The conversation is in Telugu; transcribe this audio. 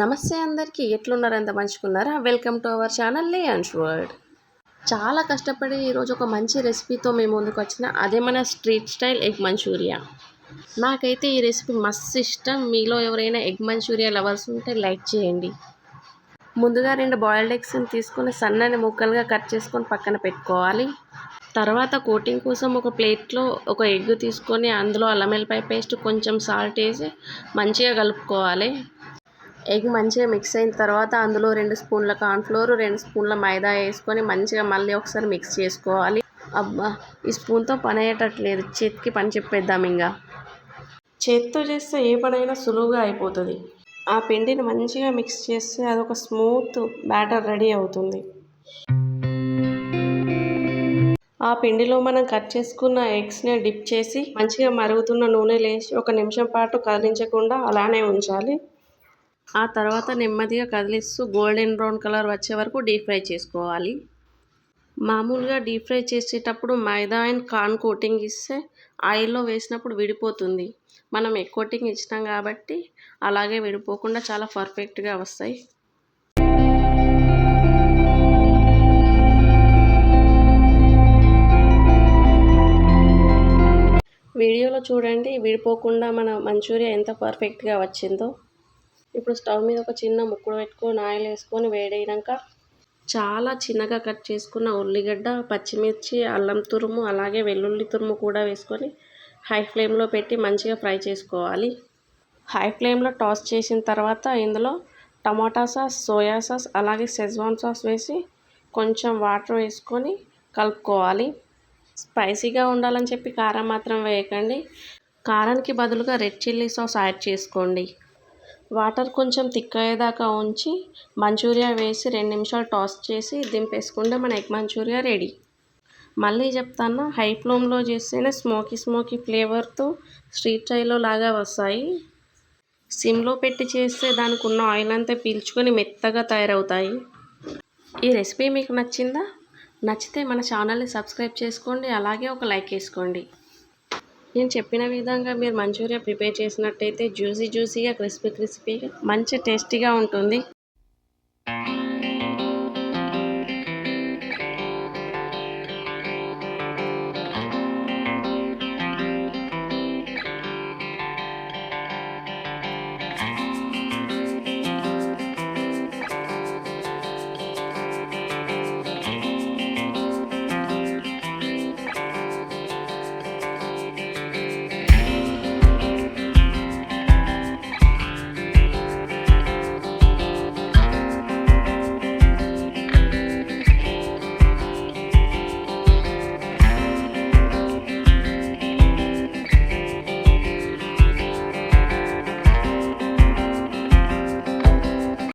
నమస్తే అందరికీ ఎట్లున్నారు ఎంత మంచుకున్నారా వెల్కమ్ టు అవర్ ఛానల్ లే అండ్ వర్డ్ చాలా కష్టపడి ఈరోజు ఒక మంచి రెసిపీతో మేము ముందుకు వచ్చిన అదే మన స్ట్రీట్ స్టైల్ ఎగ్ మంచూరియా. నాకైతే ఈ రెసిపీ మస్తు ఇష్టం. మీలో ఎవరైనా ఎగ్ మంచూరియా లవర్స్ ఉంటే లైక్ చేయండి. ముందుగా రెండు బాయిల్డ్ ఎగ్స్ని తీసుకొని సన్నని ముక్కలుగా కట్ చేసుకొని పక్కన పెట్టుకోవాలి. తర్వాత కోటింగ్ కోసం ఒక ప్లేట్లో ఒక ఎగ్ తీసుకొని అందులో అల్లం వెల్లిపాయ పేస్ట్ కొంచెం సాల్ట్ వేసి మంచిగా కలుపుకోవాలి. ఎగ్ మంచిగా మిక్స్ అయిన తర్వాత అందులో రెండు స్పూన్ల కార్న్ఫ్లోర్ రెండు స్పూన్ల మైదా వేసుకొని మంచిగా మళ్ళీ ఒకసారి మిక్స్ చేసుకోవాలి. అబ్బా ఈ స్పూన్తో పని అయ్యేటట్లేదు. చేతికి పని చెప్పేద్దాం ఇంకా చేతితో చేస్తే ఏ పనైనా సులువుగా అయిపోతుంది. ఆ పిండిని మంచిగా మిక్స్ చేస్తే అదొక స్మూత్ బ్యాటర్ రెడీ అవుతుంది. ఆ పిండిలో మనం కట్ చేసుకున్న ఎగ్స్ని డిప్ చేసి మంచిగా మరుగుతున్న నూనె లేచి ఒక నిమిషం పాటు కదిలించకుండా అలానే ఉంచాలి. ఆ తర్వాత నెమ్మదిగా కదిలిస్తూ గోల్డెన్ బ్రౌన్ కలర్ వచ్చే వరకు డీప్ ఫ్రై చేసుకోవాలి. మామూలుగా డీప్ ఫ్రై చేసేటప్పుడు మైదా అండ్ కార్న్ కోటింగ్ ఇస్తే ఆయిల్లో వేసినప్పుడు విడిపోతుంది. మనం ఎగ్ కోటింగ్ ఇచ్చినాం కాబట్టి అలాగే విడిపోకుండా చాలా పర్ఫెక్ట్గా వస్తాయి. వీడియోలో చూడండి విడిపోకుండా మన మంచూరియా ఎంత పర్ఫెక్ట్గా వచ్చిందో. ఇప్పుడు స్టవ్ మీద ఒక చిన్న ముక్కుడు పెట్టుకొని ఆయిల్ వేసుకొని వేడైనాక చాలా చిన్నగా కట్ చేసుకున్న ఉల్లిగడ్డ పచ్చిమిర్చి అల్లం తురుము అలాగే వెల్లుల్లి తురుము కూడా వేసుకొని హై ఫ్లేమ్లో పెట్టి మంచిగా ఫ్రై చేసుకోవాలి. హై ఫ్లేమ్లో టాస్ చేసిన తర్వాత ఇందులో టమాటా సాస్ సోయా సాస్ అలాగే సెజ్వాన్ సాస్ వేసి కొంచెం వాటర్ వేసుకొని కలుపుకోవాలి. స్పైసీగా ఉండాలని చెప్పి కారం మాత్రం వేయకండి. కారానికి బదులుగా రెడ్ చిల్లీ సాస్ యాడ్ చేసుకోండి. వాటర్ కొంచెం థిక్ అయ్యేదాకా ఉంచి మంచూరియా వేసి రెండు నిమిషాలు టాస్ చేసి దింపేసుకుంటే మన ఎగ్ మంచూరియా రెడీ. మళ్ళీ చెప్తాను హై ఫ్లేమ్లో చేస్తేనే స్మోకీ స్మోకీ ఫ్లేవర్తో స్ట్రీట్ స్టైల్లో లాగా వస్తాయి. సిమ్లో పెట్టి చేస్తే దానికి ఉన్న ఆయిల్ అంతా పీల్చుకొని మెత్తగా తయారవుతాయి. ఈ రెసిపీ మీకు నచ్చిందా? నచ్చితే మన ఛానల్ని సబ్స్క్రైబ్ చేసుకోండి అలాగే ఒక లైక్ వేసుకోండి. నేను చెప్పిన విధంగా మీరు మంచూరియా ప్రిపేర్ చేసినట్టయితే జ్యూసీ జ్యూసీగా క్రిస్పీ క్రిస్పీగా మంచి టేస్టీగా ఉంటుంది.